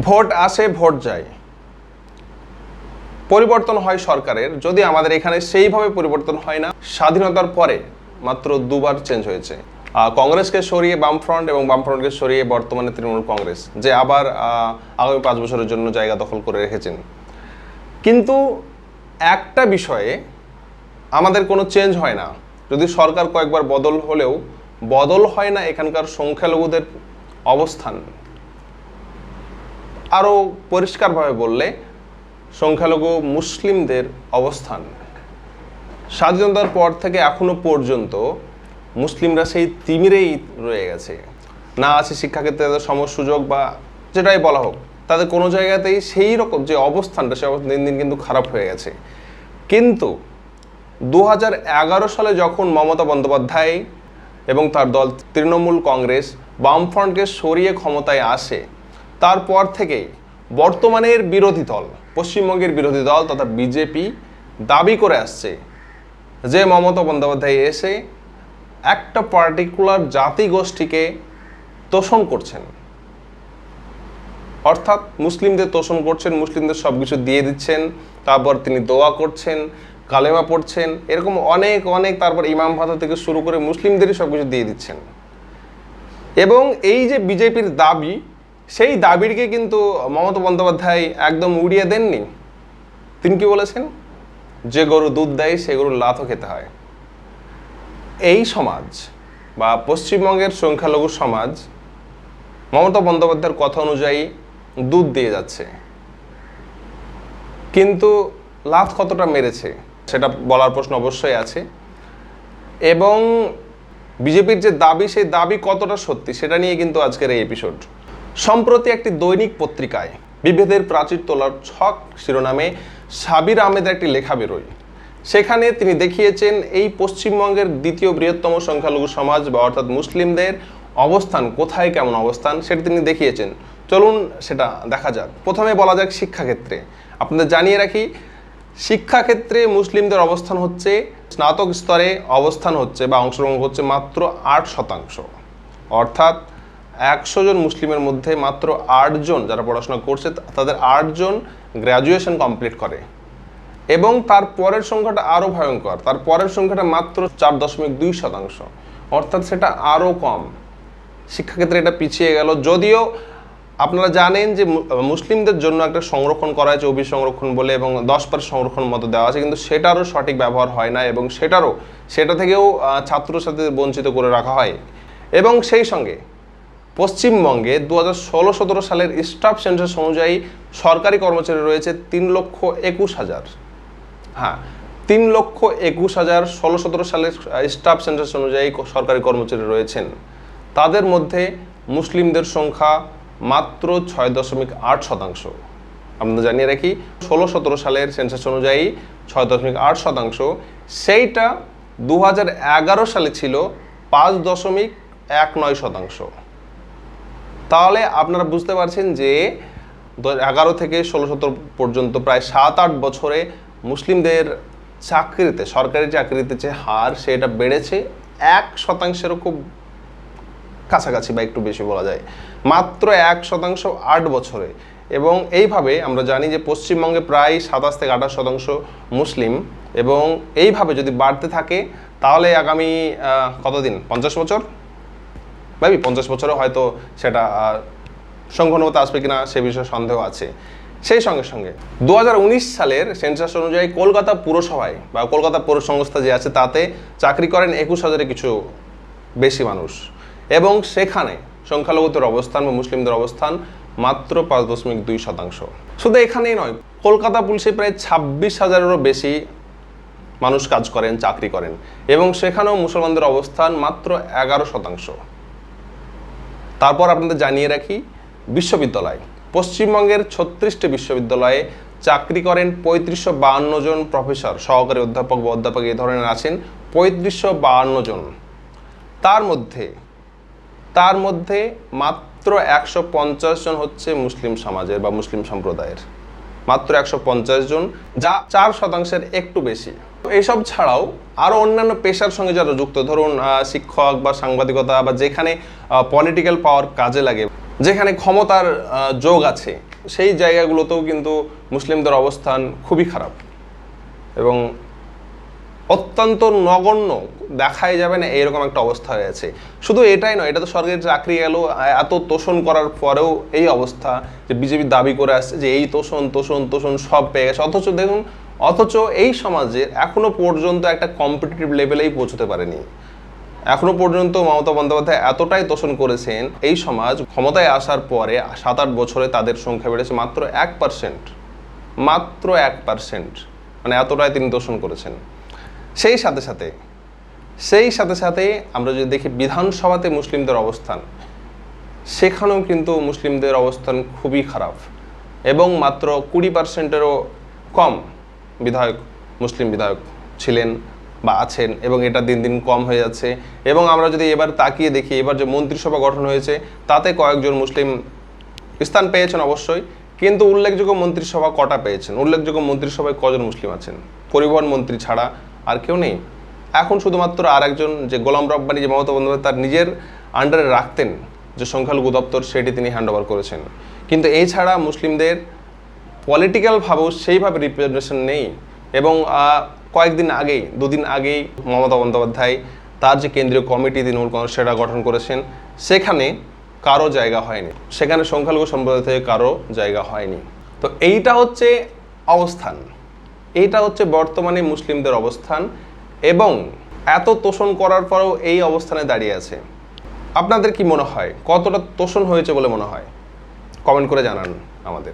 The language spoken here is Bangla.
ভোট আসে, ভোট যায়। পরিবর্তন হয় সরকারের। যদি আমাদের এখানে সেইভাবে পরিবর্তন হয় না, স্বাধীনতার পরে মাত্র দুবার চেঞ্জ হয়েছে। কংগ্রেসকে সরিয়ে বামফ্রন্ট এবং বামফ্রন্টকে সরিয়ে বর্তমানে তৃণমূল কংগ্রেস, যে আবার আগামী পাঁচ বছরের জন্য জায়গা দখল করে রেখেছেন। কিন্তু একটা বিষয়ে আমাদের কোনো চেঞ্জ হয় না। যদি সরকার কয়েকবার বদল হলেও, বদল হয় না এখানকার সংখ্যালঘুদের অবস্থান। আরও পরিষ্কারভাবে বললে, সংখ্যালঘু মুসলিমদের অবস্থান। স্বাধীনতার পর থেকে এখনও পর্যন্ত মুসলিমরা সেই তিমিরেই রয়ে গেছে। না আছে শিক্ষাক্ষেত্রে তাদের সম সুযোগ বা যেটাই বলা হোক, তাদের কোনো জায়গাতেই সেই রকম যে অবস্থানটা, সে দিন দিন কিন্তু খারাপ হয়ে গেছে। কিন্তু দু হাজার এগারো সালে যখন মমতা বন্দ্যোপাধ্যায় এবং তার দল তৃণমূল কংগ্রেস বামফ্রন্টকে সরিয়ে ক্ষমতায় আসে তারপর থেকেই বর্তমানের বিরোধী দল, পশ্চিমবঙ্গের বিরোধী দল তথা বিজেপি দাবি করে আসছে যে মমতা বন্দ্যোপাধ্যায় এসে একটা পার্টিকুলার জাতিগোষ্ঠীকে তোষণ করছেন। অর্থাৎ মুসলিমদের তোষণ করছেন, মুসলিমদের সব কিছু দিয়ে দিচ্ছেন, তারপর তিনি দোয়া করছেন, কালেমা পড়ছেন, এরকম অনেক অনেক তারপর ইমাম ভাতা থেকে শুরু করে মুসলিমদেরই সব কিছু দিয়ে দিচ্ছেন। এবং এই যে বিজেপির দাবি সেই দাবিটিকে কিন্তু মমতা বন্দ্যোপাধ্যায় একদম উড়িয়ে দেননি। তিনি কি বলেছেন? যে গরু দুধ দেয়, সে গরুর লাথও খেতে হয়। এই সমাজ বা পশ্চিমবঙ্গের সংখ্যালঘু সমাজ মমতা বন্দ্যোপাধ্যায়ের কথা অনুযায়ী দুধ দিয়ে যাচ্ছে। কিন্তু লাভ কতটা মেরেছে, সেটা বলার প্রশ্ন অবশ্যই আছে। এবং বিজেপির যে দাবি, সেই দাবি কতটা সত্যি, সেটা নিয়ে কিন্তু আজকের এই এপিসোড সম্প্রতি একটি দৈনিক পত্রিকায় বিভেদের প্রাচীর তোলার ছক শিরোনামে সাবির আহমেদের একটি লেখা বেরোয়। সেখানে তিনি দেখিয়েছেন, এই পশ্চিমবঙ্গের দ্বিতীয় বৃহত্তম সংখ্যালঘু সমাজ বা অর্থাৎ মুসলিমদের অবস্থান কোথায়, কেমন অবস্থান, সেটা তিনি দেখিয়েছেন। চলুন সেটা দেখা যাক। প্রথমে বলা যাক শিক্ষাক্ষেত্রে। আপনাদের জানিয়ে রাখি, শিক্ষাক্ষেত্রে মুসলিমদের অবস্থান হচ্ছে, স্নাতক স্তরে অবস্থান হচ্ছে বা অংশগ্রহণ হচ্ছে মাত্র আট শতাংশ। অর্থাৎ একশো জন মুসলিমের মধ্যে মাত্র আটজন যারা পড়াশোনা করছে, তাদের আটজন গ্র্যাজুয়েশন কমপ্লিট করে। এবং তার পরের সংখ্যাটা আরও ভয়ঙ্কর। তার পরের সংখ্যাটা মাত্র চার দশমিক দুই শতাংশ। অর্থাৎ সেটা আরও কম। শিক্ষাক্ষেত্রে এটা পিছিয়ে গেল। যদিও আপনারা জানেন যে মুসলিমদের জন্য একটা সংরক্ষণ করা হয়েছে অভি সংরক্ষণ বলে, এবং দশ পার সংরক্ষণ মতো দেওয়া আছে, কিন্তু সেটারও সঠিক ব্যবহার হয় না, এবং সেটারও সেটা থেকেও ছাত্রছাত্রীদের বঞ্চিত করে রাখা হয়। এবং সেই সঙ্গে পশ্চিমবঙ্গে দু হাজার ষোলো সতেরো সালের স্টাফ সেন্সাস অনুযায়ী সরকারি কর্মচারী রয়েছে তিন লক্ষ একুশ হাজার। হ্যাঁ তিন লক্ষ একুশ হাজার ষোলো সতেরো সালের স্টাফ সেন্সাস অনুযায়ী সরকারি কর্মচারী রয়েছেন। তাদের মধ্যে মুসলিমদের সংখ্যা মাত্র ছয় দশমিক আট শতাংশ। আপনাদের জানিয়ে রাখি, ষোলো সতেরো সালের সেন্সাস অনুযায়ী ছয় দশমিক আট শতাংশ, সেইটা দু হাজার এগারো সালে ছিল পাঁচ দশমিক এক নয় শতাংশ। তাহলে আপনারা বুঝতে পারছেন যে এগারো থেকে ষোলো, সতেরো পর্যন্ত প্রায় সাত, আট বছরে মুসলিমদের চাকরিতে, সরকারি চাকরিতে যে হার সেটা বেড়েছে এক শতাংশেরও খুব কাছাকাছি বা একটু বেশি বলা যায়। মাত্র এক শতাংশ আট বছরে। এবং এইভাবে আমরা জানি যে পশ্চিমবঙ্গে প্রায় সাতাশ থেকে আঠাশ শতাংশ মুসলিম। এবং এইভাবে যদি বাড়তে থাকে, তাহলে আগামী কতদিন? পঞ্চাশ বছর? ভাবি পঞ্চাশ বছরে হয়তো সেটা সংখ্যানুপাতে আসবে কিনা সে বিষয়ে সন্দেহ আছে। সেই সঙ্গে সঙ্গে দু হাজার উনিশ সালের সেন্সাস অনুযায়ী কলকাতা পুরসভায় বা কলকাতা পৌর সংস্থা যে আছে তাতে চাকরি করেন একুশ হাজারের কিছু বেশি মানুষ। এবং সেখানে সংখ্যালঘুদের অবস্থান বা মুসলিমদের অবস্থান মাত্র পাঁচ দশমিক দুই শতাংশ। শুধু এখানেই নয়, কলকাতা পুলিশে প্রায় ছাব্বিশ হাজারেরও বেশি মানুষ কাজ করেন, চাকরি করেন। এবং সেখানেও মুসলমানদের অবস্থান মাত্র এগারো শতাংশ। তারপর আপনাদের জানিয়ে রাখি, বিশ্ববিদ্যালয়। পশ্চিমবঙ্গের ছত্রিশটি বিশ্ববিদ্যালয়ে চাকরি করেন পঁয়ত্রিশশো বাহান্ন জন প্রফেসর। সহকারী অধ্যাপক বা অধ্যাপক এই ধরনের আছেন পঁয়ত্রিশশো বাহান্ন জন। তার মধ্যে তার মধ্যে মাত্র একশো পঞ্চাশ জন হচ্ছে মুসলিম সমাজের বা মুসলিম সম্প্রদায়ের। মাত্র একশো পঞ্চাশ জন, যা চার শতাংশের একটু বেশি। এসব ছাড়াও আরও অন্যান্য পেশার সঙ্গে যারা যুক্ত, ধরুন শিক্ষক বা সাংবাদিকতা বা যেখানে পলিটিক্যাল পাওয়ার কাজে লাগে, যেখানে ক্ষমতার যোগ আছে, সেই জায়গাগুলোতেও কিন্তু মুসলিমদের অবস্থান খুবই খারাপ। এবং অত্যন্ত নগণ্য দেখাই যাবে না, এইরকম একটা অবস্থা হয়েছে। শুধু এটাই নয়, এটা তো সরকারি চাকরি গেল এত তোষণ করার পরেও এই অবস্থা যে বিজেপি দাবি করে আসছে যে এই তোষণ তোষণ তোষণ সব পেয়ে গেছে। অথচ দেখুন, অথচ এই সমাজে এখনও পর্যন্ত একটা কম্পিটিটিভ লেভেলেই পৌঁছতে পারেনি। এখনও পর্যন্ত মমতা বন্দ্যোপাধ্যায় এতটাই তোষণ করেছেন, এই সমাজ ক্ষমতায় আসার পরে সাত আট বছরে তাদের সংখ্যা বেড়েছে মাত্র এক পার্সেন্ট মাত্র এক পার্সেন্ট মানে এতটাই তিনি তোষণ করেছেন। সেই সাথে সাথে, সেই সাথে সাথে আমরা যদি দেখি বিধানসভাতে মুসলিমদের অবস্থান, সেখানেও কিন্তু মুসলিমদের অবস্থান খুবই খারাপ এবং মাত্র কুড়ি পার্সেন্টেরও কম বিধায়ক, মুসলিম বিধায়ক ছিলেন বা আছেন এবং এটা দিন দিন কম হয়ে যাচ্ছে এবং আমরা যদি এবার তাকিয়ে দেখি, এবার যে মন্ত্রিসভা গঠন হয়েছে, তাতে কয়েকজন মুসলিম স্থান পেয়েছেন অবশ্যই, কিন্তু উল্লেখযোগ্য মন্ত্রিসভা কটা পেয়েছেন? উল্লেখযোগ্য মন্ত্রিসভায় কজন মুসলিম আছেন? পরিবহন মন্ত্রী ছাড়া আর কেউ নেই। এখন শুধুমাত্র আর একজন যে গোলাম রব্বানি, যে মমতা বন্দ্যোপাধ্যায়, তার নিজের আন্ডারে রাখতেন যে সংখ্যালঘু দপ্তর, সেটি তিনি হ্যান্ড ওভার করেছেন। কিন্তু এছাড়া মুসলিমদের পলিটিক্যালভাবেও সেইভাবে রিপ্রেজেন্টেশন নেই। এবং কয়েকদিন আগেই, দুদিন আগেই মমতা বন্দ্যোপাধ্যায় তার যে কেন্দ্রীয় কমিটি তৃণমূল কংগ্রেস, সেটা গঠন করেছেন। সেখানে কারও জায়গা হয়নি। সেখানে সংখ্যালঘু সম্প্রদায় থেকে কারও জায়গা হয়নি। তো এইটা হচ্ছে অবস্থান। এইটা হচ্ছে বর্তমানে মুসলিমদের অবস্থান এবং এত তোষণ করার পরেও এই অবস্থানে দাঁড়িয়ে আছে। আপনাদের কি মনে হয়? কতটা তোষণ হয়েছে বলে মনে হয়? কমেন্ট করে জানান আমাদের।